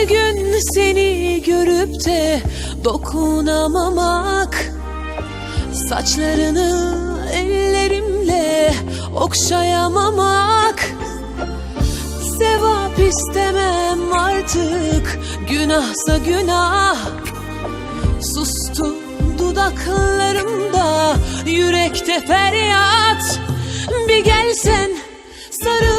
Her gün seni görüp de dokunamamak. Saçlarını ellerimle okşayamamak. Sevap istemem artık günahsa günah. Sustu dudaklarımda yürekte feryat. Bir gelsen sarıl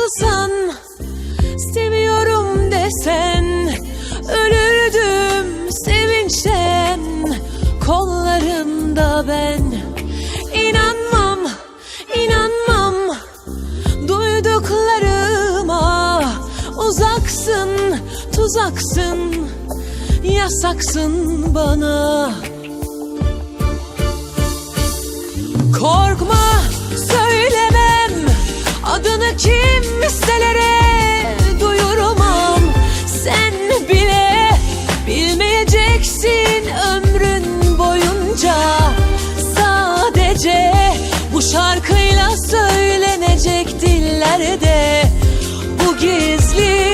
Uzaksın, tuzaksın, yasaksın bana. Korkma söylemem adını kimselere duyurmam. Sen bile bilmeyeceksin ömrün boyunca. Sadece bu şarkıyla söylenecek dillerde bu gizli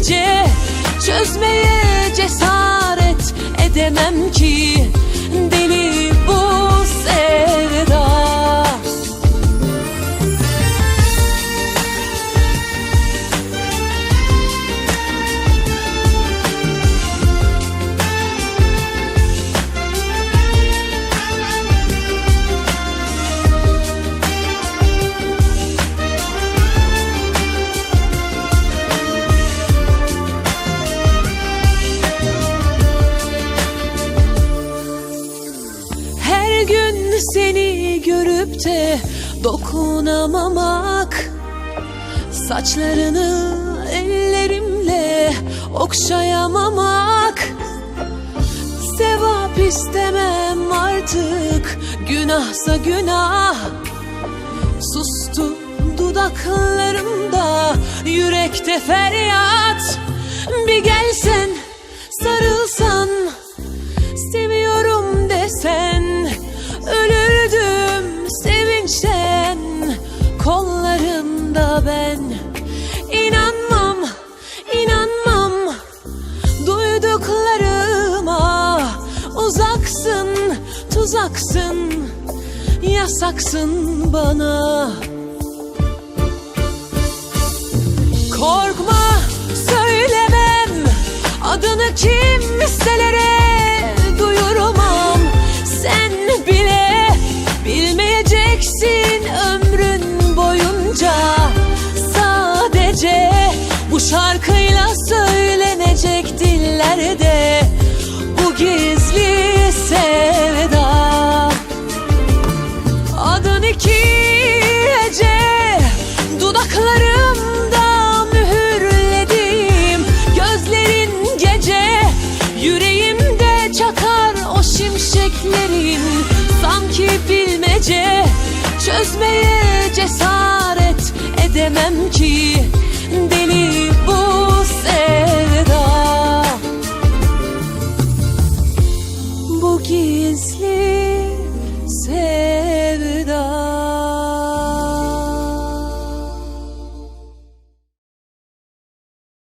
bilmece Çözmeye cesaret edemem ki seni görüp de dokunamamak. Saçlarını ellerimle okşayamamak. Sevap istemem artık günahsa günah. Sustu dudaklarımda yürekte feryat. Bir gelsen yasaksın bana şimşeklerin Sanki bilmece Çözmeye cesaret edemem ki